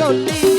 don't need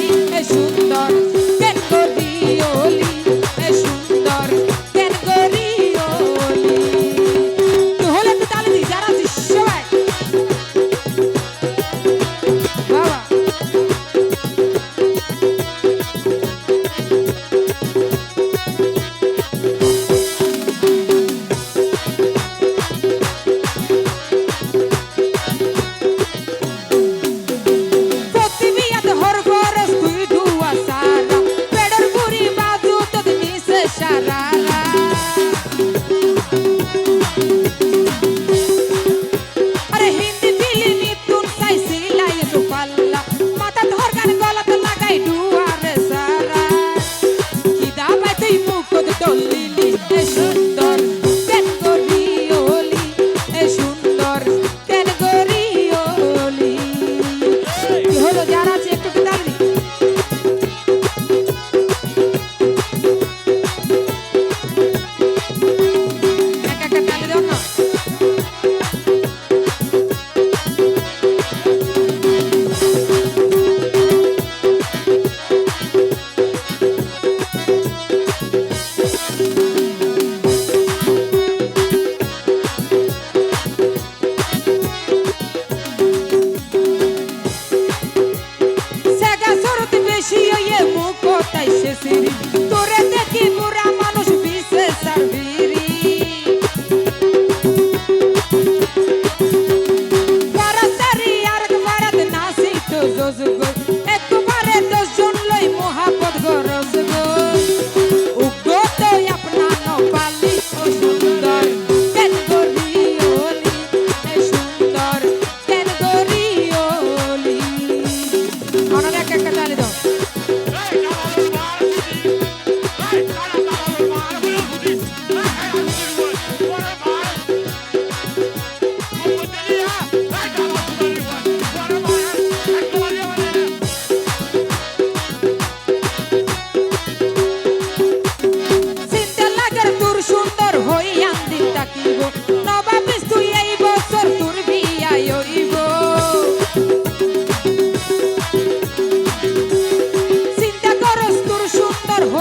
বিসিরি তোরে দেখি পুরা মানুষ বিশেষ আর বিরি তাড়াতাড়ি আর ভারত নাসি তো জজুগ, একবারে দশজন লই মহাপদ গরজ গো একটা একটা তালি দাও।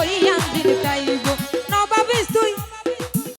voy a